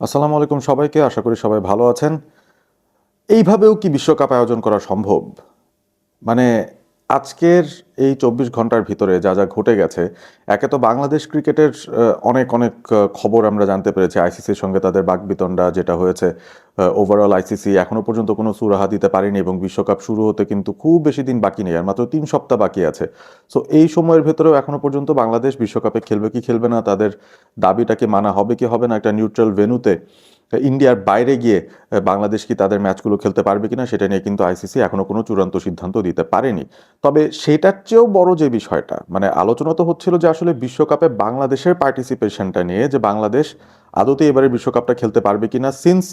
আসসালামু আলাইকুম সবাইকে, আশা করি সবাই ভালো আছেন। এইভাবেও কি বিশ্বকাপ আয়োজন করা সম্ভব? মানে আজকের এই চব্বিশ ঘণ্টার ভিতরে যা যা ঘটে গেছে, একে তো বাংলাদেশ ক্রিকেটের অনেক অনেক খবর আমরা জানতে পেরেছি। আইসিসির সঙ্গে তাদের বাকবিতণ্ডা যেটা হয়েছে ওভারঅল আইসিসি এখনও পর্যন্ত কোনো সুরাহা দিতে পারেনি এবং বিশ্বকাপ শুরু হতে কিন্তু খুব বেশি দিন বাকি নেই, আর মাত্র তিন সপ্তাহ বাকি আছে। সো এই সময়ের ভেতরেও এখনও পর্যন্ত বাংলাদেশ বিশ্বকাপে খেলবে কি খেলবে না, তাদের দাবিটাকে মানা হবে কি হবে না একটা নিউট্রাল ভেনুতে ইন্ডিয়ার বাইরে গিয়ে বাংলাদেশ কি তাদের ম্যাচগুলো খেলতে পারবে কিনা সেটা নিয়ে কিন্তু আইসিসি এখনও কোনো চূড়ান্ত সিদ্ধান্ত দিতে পারেনি। তবে সেটার চেয়েও বড় যে বিষয়টা মানে আলোচনা তো হচ্ছিল যে আসলে বিশ্বকাপে বাংলাদেশের পার্টিসিপেশনটা নিয়ে, যে বাংলাদেশ আদতে এবারে বিশ্বকাপটা খেলতে পারবে কিনা সিন্স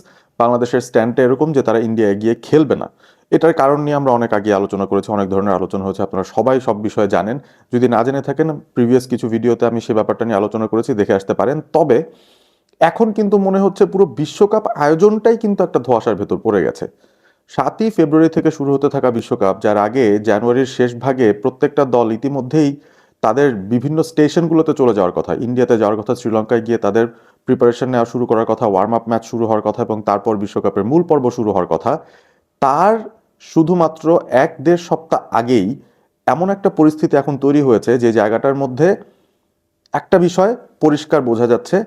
বাংলাদেশের স্ট্যান্ডটা এরকম যে তারা ইন্ডিয়ায় গিয়ে খেলবে না। এটার কারণ নিয়ে আমরা অনেক আগে আলোচনা করেছি, অনেক ধরনের আলোচনা হয়েছে, আপনারা সবাই সব বিষয়ে জানেন। যদি না জেনে থাকেন প্রিভিয়াস কিছু ভিডিওতে আমি সে ব্যাপারটা নিয়ে আলোচনা করেছি, দেখে আসতে পারেন। তবে এখন কিন্তু মনে হচ্ছে পুরো বিশ্বকাপ আয়োজনটাই কিন্তু একটা ধোঁয়াশার ভেতর পড়ে গেছে। সাতই ফেব্রুয়ারি থেকে শুরু হতে থাকা বিশ্বকাপ, যার আগে জানুয়ারির শেষ ভাগে প্রত্যেকটা দল ইতিমধ্যেই তাদের বিভিন্ন স্টেশনগুলোতে চলে যাওয়ার কথা, ইন্ডিয়াতে যাওয়ার কথা, শ্রীলঙ্কায় গিয়ে তাদের প্রিপারেশন নেওয়া শুরু করার কথা ওয়ার্ম আপ ম্যাচ শুরু হওয়ার কথা এবং তারপর বিশ্বকাপের মূল পর্ব শুরু হওয়ার কথা, তার শুধুমাত্র এক দেড় সপ্তাহ আগেই এমন একটা পরিস্থিতি এখন তৈরি হয়েছে যে জায়গাটার মধ্যে একটা বিষয় পরিষ্কার বোঝা যাচ্ছে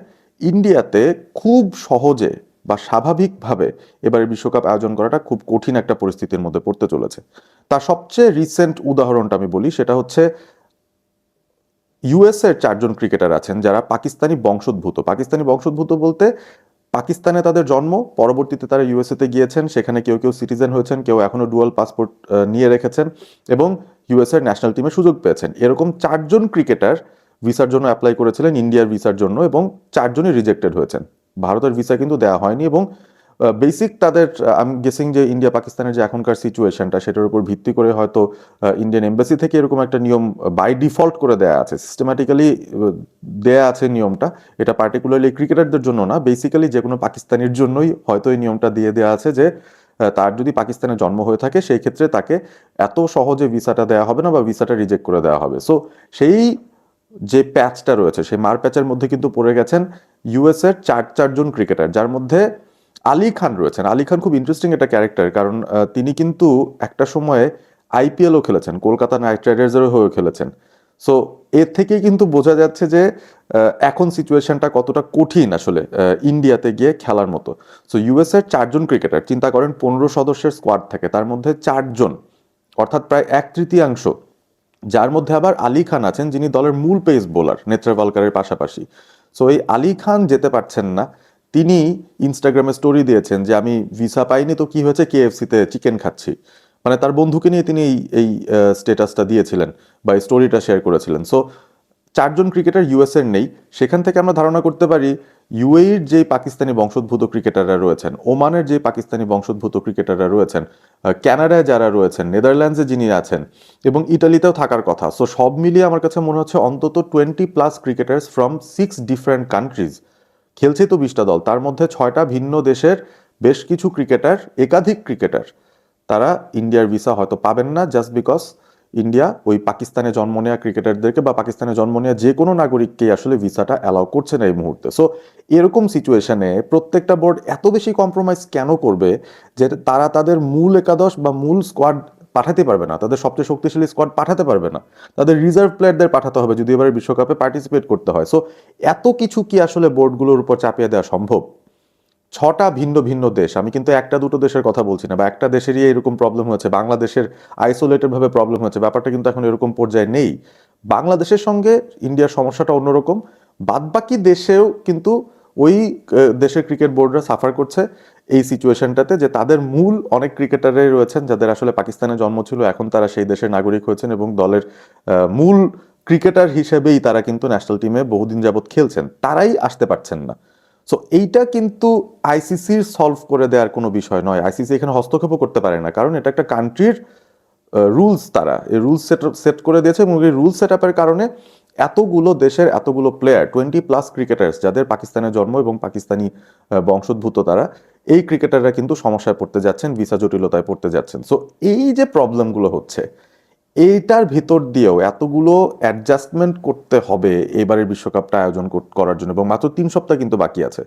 ইন্ডিয়াতে খুব সহজে বা স্বাভাবিকভাবে এবারে বিশ্বকাপ আয়োজন করাটা খুব কঠিন একটা পরিস্থিতির মধ্যে পড়তে চলেছে। তার সবচেয়ে রিসেন্ট উদাহরণটা আমি বলি, সেটা হচ্ছে ইউএস এর চারজন ক্রিকেটার আছেন যারা পাকিস্তানি বংশোদ্ভূত। পাকিস্তানি বংশোদ্ভূত বলতে পাকিস্তানে তাদের জন্ম, পরবর্তীতে তারা ইউএসএতে গিয়েছেন, সেখানে কেউ কেউ সিটিজেন হয়েছেন, কেউ এখনও ডুয়াল পাসপোর্ট নিয়ে রেখেছেন এবং ইউএসএর ন্যাশনাল টিমে সুযোগ পেয়েছেন। এরকম চারজন ক্রিকেটার ভিসার জন্য অ্যাপ্লাই করেছিলেন, ইন্ডিয়ার ভিসার জন্য, এবং চারজনই রিজেক্টেড হয়েছেন। ভারতের ভিসা কিন্তু দেওয়া হয়নি, এবং বেসিক তাদের আমি গেসিং যে ইন্ডিয়া পাকিস্তানের যে এখনকার সিচুয়েশনটা সেটার উপর ভিত্তি করে হয়তো ইন্ডিয়ান এম্বাসি থেকে এরকম একটা নিয়ম বাই ডিফল্ট করে দেয়া আছে। সিস্টেম্যাটিক্যালি দেয়া আছে নিয়মটা। এটা পার্টিকুলারলি ক্রিকেটারদের জন্য না বেসিক্যালি যে কোনো পাকিস্তানির জন্যই হয়তো এই নিয়মটা দিয়ে দেওয়া আছে যে তার যদি পাকিস্তানে জন্ম হয়ে থাকে, সেই ক্ষেত্রে তাকে এত সহজে ভিসাটা দেওয়া হবে না বা ভিসাটা রিজেক্ট করে দেওয়া হবে। সো সেই যে প্যাচটা রয়েছে, সেই মার প্যাচের মধ্যে কিন্তু পড়ে গেছেন ইউএস এর চার, চারজন ক্রিকেটার, যার মধ্যে আলী খান রয়েছেন। আলী খান খুব ইন্টারেস্টিং একটা ক্যারেক্টার কারণ তিনি কিন্তু একটা সময়ে আইপিএলও খেলেছেন, কলকাতা নাইট রাইডার্সেরও হয়েও খেলেছেন। সো এর থেকেই কিন্তু বোঝা যাচ্ছে যে এখন সিচুয়েশনটা কতটা কঠিন আসলে ইন্ডিয়াতে গিয়ে খেলার মতো। সো ইউএস এর চারজন ক্রিকেটার চিন্তা করেন পনেরো সদস্যের স্কোয়াড থাকে, তার মধ্যে চারজন, অর্থাৎ প্রায় এক তৃতীয়াংশ যার মধ্যে আবার আলী খান আছেন, যিনি দলের মূল পেস বোলার নেত্রভালকারের পাশাপাশি। সো এই আলী খান যেতে পারছেন না। তিনি ইনস্টাগ্রামে স্টোরি দিয়েছেন যে, আমি ভিসা পাইনি, তো কি হয়েছে? কেএফসিতে চিকেন খাচ্ছি। মানে তার বন্ধুকে নিয়ে তিনি এই স্টেটাসটা দিয়েছিলেন বা স্টোরিটা শেয়ার করেছিলেন। সো চারজন ক্রিকেটার ইউএস এর নেই। সেখান থেকে আমরা ধারণা করতে পারি ইউএইর যে পাকিস্তানি বংশোদ্ভূত ক্রিকেটাররা রয়েছেন, ওমানের যে পাকিস্তানি বংশোদ্ভূত ক্রিকেটাররা রয়েছেন ক্যানাডায় যারা রয়েছেন, নেদারল্যান্ডসে যিনি আছেন এবং ইটালিতেও থাকার কথা। সো সব মিলিয়ে আমার কাছে মনে হচ্ছে অন্তত twenty plus cricketers from six different countries. খেলছে তো বিশটা দল, তার মধ্যে ছয়টা ভিন্ন দেশের বেশ কিছু ক্রিকেটার, একাধিক ক্রিকেটার। তারা ইন্ডিয়ার ভিসা হয়তো পাবেন না জাস্ট বিকজ ইন্ডিয়া, ওই পাকিস্তানে জন্ম নেওয়া ক্রিকেটারদেরকে বা পাকিস্তানে জন্ম নেওয়া যে কোনো নাগরিককেই আসলে ভিসাটা অ্যালাউ করছে না এই মুহূর্তে। সো এরকম সিচুয়েশনে প্রত্যেকটা বোর্ড এত বেশি কম্প্রোমাইজ কেন করবে যে তারা তাদের মূল একাদশ বা মূল স্কোয়াড পাঠাতে পারবে না? তাদের সবচেয়ে শক্তিশালী স্কোয়াড পাঠাতে পারবে না। তাদের রিজার্ভ প্লেয়ারদের পাঠাতে হবে যদি এবারে বিশ্বকাপে পার্টিসিপেট করতে হয়। সো এত কিছু কি আসলে বোর্ডগুলোর উপর চাপিয়ে দেওয়া সম্ভব? ছটা ভিন্ন ভিন্ন দেশ। আমি কিন্তু একটা দুটো দেশের কথা বলছি না, বা একটা দেশেরই এরকম প্রবলেম হয়েছে, বাংলাদেশের আইসোলেটেডভাবে প্রবলেম হয়েছে, ব্যাপারটা কিন্তু এখন এরকম পর্যায়ে নেই। বাংলাদেশের সঙ্গে ইন্ডিয়ার সমস্যাটা অন্যরকম, বাদবাকি দেশেও কিন্তু ওই দেশের ক্রিকেট বোর্ডরা সাফার করছে এই সিচুয়েশনটাতে যে তাদের মূল অনেক ক্রিকেটারই রয়েছেন, যাদের আসলে পাকিস্তানে জন্ম ছিল, এখন তারা সেই দেশের নাগরিক হয়েছেন এবং দলের মূল ক্রিকেটার হিসেবেই তারা কিন্তু ন্যাশনাল টিমে বহুদিন যাবৎ খেলছেন। তারাই আসতে পারছেন না। সো এইটা কিন্তু আইসিসির সলভ করে দেওয়ার কোনো বিষয় নয়। আইসিসি এখানে হস্তক্ষেপও করতে পারে না। কারণ এটা একটা কান্ট্রির রুলস তারা। এই রুলস সেট সেট করে দিয়েছে এবং এই রুলস সেট আপের কারণে এতগুলো দেশের এতগুলো প্লেয়ার টোয়েন্টি প্লাস ক্রিকেটার্স যাদের পাকিস্তানের জন্ম এবং পাকিস্তানি বংশোদ্ভূত তারা, এই ক্রিকেটাররা কিন্তু সমস্যায় পড়তে যাচ্ছেন ভিসা জটিলতায় পড়তে যাচ্ছেন। সো এই যে প্রবলেমগুলো হচ্ছে এইটার ভেতর দিয়েও এতগুলো অ্যাডজাস্টমেন্ট করতে হবে এবারের বিশ্বকাপটা আয়োজন করার জন্য এবং মাত্র তিন সপ্তাহ কিন্তু বাকি আছে।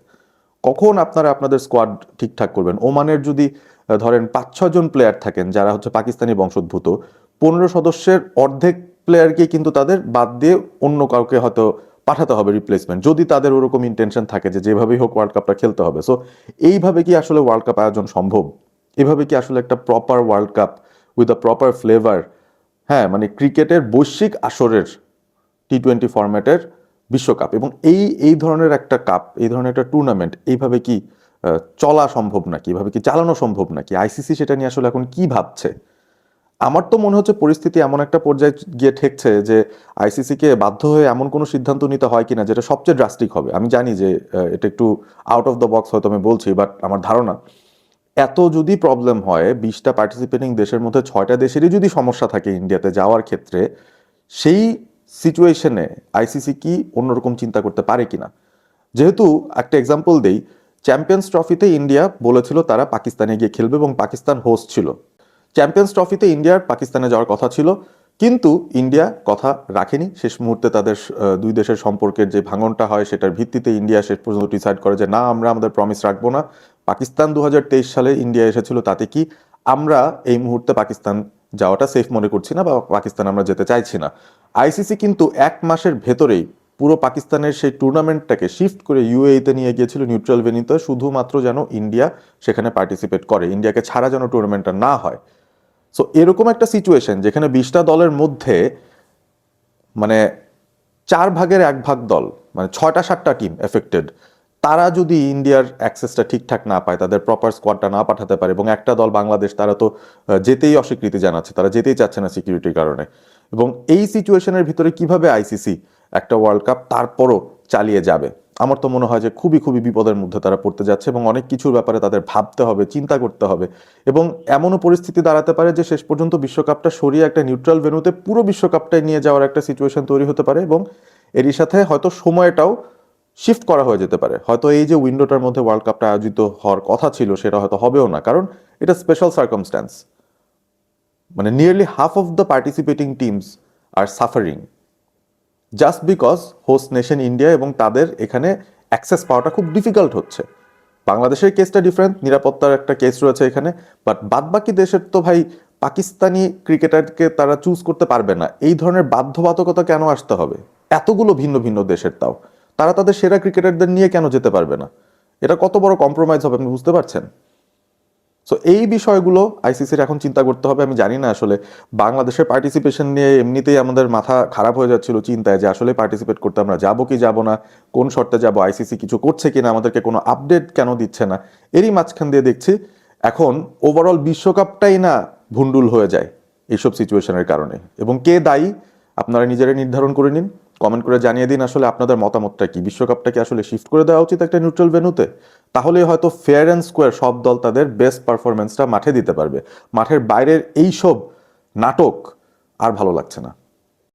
কখন আপনারা আপনাদের স্কোয়াড ঠিকঠাক করবেন? ওমানের যদি ধরেন পাঁচ ছজন প্লেয়ার থাকেন যারা হচ্ছে পাকিস্তানি বংশোদ্ভূত, পনেরো সদস্যের অর্ধেক প্লেয়ারকে কিন্তু তাদের বাদ দিয়ে অন্য কাউকে হয়তো পাঠাতে হবে রিপ্লেসমেন্ট যদি তাদের ওরকম ইন্টেনশন থাকে যে যেভাবেই হোক ওয়ার্ল্ড কাপটা খেলতে হবে। সো এইভাবে কি আসলে ওয়ার্ল্ড কাপ আয়োজন সম্ভব? এভাবে কি আসলে একটা proper world cup with a proper flavour হ্যাঁ মানে ক্রিকেটের বৈশ্বিক আসরের টি টোয়েন্টি ফরম্যাটের বিশ্বকাপ এবং এই এই ধরনের একটা কাপ এই ধরনের একটা টুর্নামেন্ট এইভাবে কি চলা সম্ভব নাকি? এভাবে কি চালানো সম্ভব নাকি? আইসিসি সেটা নিয়ে আসলে এখন কি ভাবছে? আমার তো মনে হচ্ছে পরিস্থিতি এমন একটা পর্যায়ে গিয়ে ঠেকছে যে আইসিসিকে বাধ্য হয়ে এমন কোনো সিদ্ধান্ত নিতে হয় কিনা যেটা সবচেয়ে ড্রাস্টিক হবে। আমি জানি যে এটা একটু আউট অফ দ্য বক্স হয়তো আমি বলছি বাট আমার ধারণা এত যদি প্রবলেম হয়, বিশটা পার্টিসিপেটিং দেশের মধ্যে ছয়টা দেশেরই যদি সমস্যা থাকে ইন্ডিয়াতে যাওয়ার ক্ষেত্রে, সেই সিচুয়েশনে আইসিসি কি অন্যরকম চিন্তা করতে পারে কিনা? যেহেতু একটা এক্সাম্পল দেই চ্যাম্পিয়ন্স ট্রফিতে ইন্ডিয়া বলেছিল তারা পাকিস্তানে গিয়ে খেলবে এবং পাকিস্তান হোস্ট ছিল। চ্যাম্পিয়ন্স ট্রফিতে ইন্ডিয়ার পাকিস্তানে যাওয়ার কথা ছিল, কিন্তু ইন্ডিয়া কথা রাখেনি। শেষ মুহূর্তে তাদের দুই দেশের সম্পর্কের যে ভাঙনটা হয়, সেটার ভিত্তিতে ইন্ডিয়া শেষ পর্যন্ত ডিসাইড করে যে, না, আমরা আমাদের প্রমিস রাখব না। পাকিস্তান দু হাজার তেইশ সালে ইন্ডিয়া এসেছিল তাতে কি আমরা এই মুহূর্তে পাকিস্তান যাওয়াটা সেফ মনে করছি না বা পাকিস্তান আমরা যেতে চাইছি না। আইসিসি কিন্তু এক মাসের ভেতরেই পুরো পাকিস্তানের সেই টুর্নামেন্টটাকে শিফট করে ইউএইতে নিয়ে গিয়েছিল নিউট্রাল ভেনিতে শুধুমাত্র যেন ইন্ডিয়া সেখানে পার্টিসিপেট করে, ইন্ডিয়াকে ছাড়া যেন টুর্নামেন্টটা না হয়। সো এরকম একটা সিচুয়েশন যেখানে বিশটা দলের মধ্যে মানে চার ভাগের এক ভাগ দল মানে ছয়টা সাতটা টিম এফেক্টেড তারা যদি ইন্ডিয়ার অ্যাক্সেসটা ঠিকঠাক না পায়, তাদের প্রপার স্কোয়াডটা না পাঠাতে পারে, এবং একটা দল বাংলাদেশ, তারা তো যেতেই অস্বীকৃতি জানাচ্ছে, তারা যেতেই চাচ্ছে না সিকিউরিটির কারণে। এবং এই সিচুয়েশনের ভিতরে কীভাবে আইসিসি একটা ওয়ার্ল্ড কাপ তারপরও চালিয়ে যাবে? আমার তো মনে হয় যে খুবই খুবই বিপদের মধ্যে তারা পড়তে যাচ্ছে, এবং অনেক কিছুর ব্যাপারে তাদের ভাবতে হবে, চিন্তা করতে হবে, এবং এমনও পরিস্থিতি দাঁড়াতে পারে যে শেষ পর্যন্ত বিশ্বকাপটা সরিয়ে একটা নিউট্রাল ভেন্যুতে পুরো বিশ্বকাপটাই নিয়ে যাওয়ার একটা সিচুয়েশন তৈরি হতে পারে, এবং এরই সাথে হয়তো সময়টাও শিফট করা হয়ে যেতে পারে। হয়তো এই যে উইন্ডোটার মধ্যে ওয়ার্ল্ড কাপটা আয়োজিত হওয়ার কথা ছিল, সেটা হয়তো হবেও না। কারণ এটা স্পেশাল সার্কামস্ট্যান্স মানে nearly half of the participating teams are suffering just because host nation India এবং তাদের এখানে অ্যাক্সেস পাওয়াটা খুব ডিফিকাল্ট হচ্ছে। বাংলাদেশের কেসটা ডিফারেন্ট নিরাপত্তার একটা কেস রয়েছে এখানে বাট বাদবাকি দেশের তো ভাই পাকিস্তানি ক্রিকেটারকে তারা চুজ করতে পারবে না। এই ধরনের বাধ্যবাধকতা কেন আসতে হবে? এতগুলো ভিন্ন ভিন্ন দেশের তাও। তারা তাদের সেরা ক্রিকেটারদের নিয়ে কেন যেতে পারবে না? এটা কত বড় কম্প্রোমাইজ হবে আপনি বুঝতে পারছেন? সো এই বিষয়গুলো আইসিসির এখন চিন্তা করতে হবে। আমি জানি না আসলে বাংলাদেশের পার্টিসিপেশন নিয়ে এমনিতেই আমাদের মাথা খারাপ হয়ে যাচ্ছিল চিন্তায় যে আসলে পার্টিসিপেট করতে আমরা যাব কি যাব না, কোন শর্তে যাব আইসিসি কিছু করছে কিনা, আমাদেরকে কোনো আপডেট কেন দিচ্ছে না? এরই মাঝখান দিয়ে দেখছি এখন ওভারঅল বিশ্বকাপটাই না ভুন্ডুল হয়ে যায় এইসব সিচুয়েশনের কারণে। এবং কে দায়ী? আপনারা নিজেরাই নির্ধারণ করে নিন। কমেন্ট করে জানিয়ে দিন আসলে আপনাদের মতামতটা কি? বিশ্বকাপটাকে আসলে শিফট করে দেওয়া উচিত একটা নিউট্রাল ভেনুতে তাহলে হয়তো ফেয়ার অ্যান্ড স্কোয়ার সব দল তাদের বেস্ট পারফরমেন্সটা মাঠে দিতে পারবে। মাঠের বাইরের এইসব নাটক আর ভালো লাগছে না।